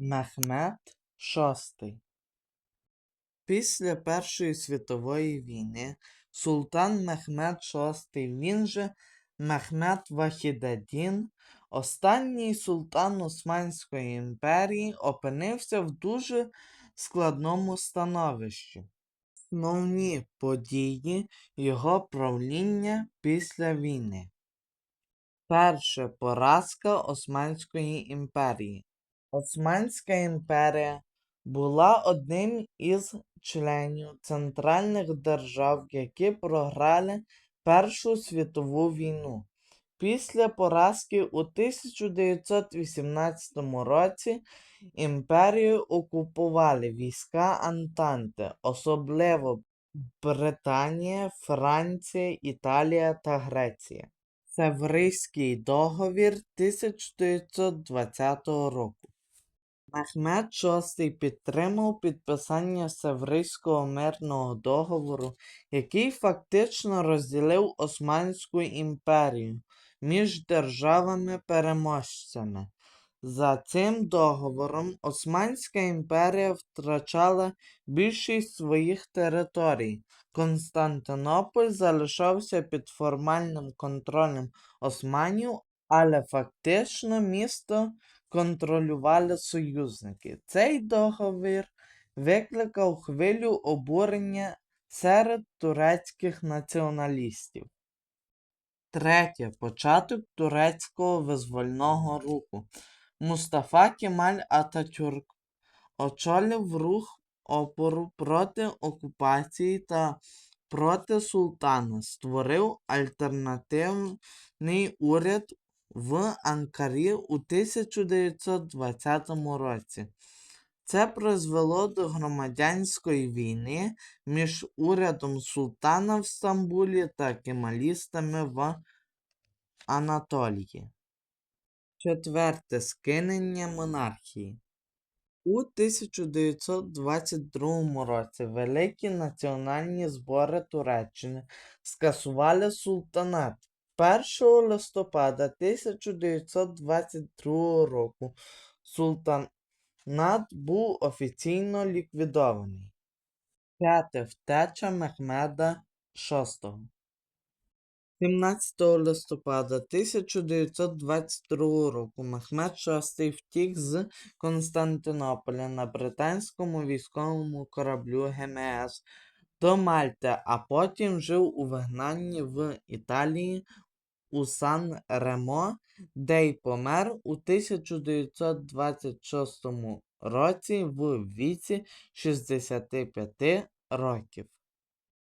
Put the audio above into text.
Мехмед VI Після Першої світової війни султан Мехмед VI, він же Мехмед Вахідадін, останній султан Османської імперії, опинився в дуже складному становищі. Основні події його правління після війни. Перше поразка Османської імперії. Османська імперія була одним із членів центральних держав, які програли Першу світову війну. Після поразки у 1918 році імперію окупували війська Антанти, особливо Британія, Франція, Італія та Греція. Севрийський договір 1920 року. Мехмед VI підтримав підписання Севрийського мирного договору, який фактично розділив Османську імперію між державами-переможцями. За цим договором Османська імперія втрачала більшість своїх територій. Константинополь залишався під формальним контролем османів, але фактично місто контролювали союзники. Цей договір викликав хвилю обурення серед турецьких націоналістів. Третє. Початок турецького визвольного руху. Мустафа Кемаль Ататюрк очолив рух опору проти окупації та проти султана, створив альтернативний уряд в Анкарі у 1920 році. Це призвело до громадянської війни між урядом султана в Стамбулі та кемалістами в Анатолії. Четверте скинення монархії. У 1922 році Великі національні збори Туреччини скасували султанат. 1 листопада 1922 року султанат був офіційно ліквідований. П'яте втеча Мехмеда VI. 17 листопада 1922 року Мехмед VI втік з Константинополя на британському військовому кораблю ГМС до Мальти, а потім жив у вигнанні в Італії у Сан Ремо, де й помер у 1926 році в віці 65 років.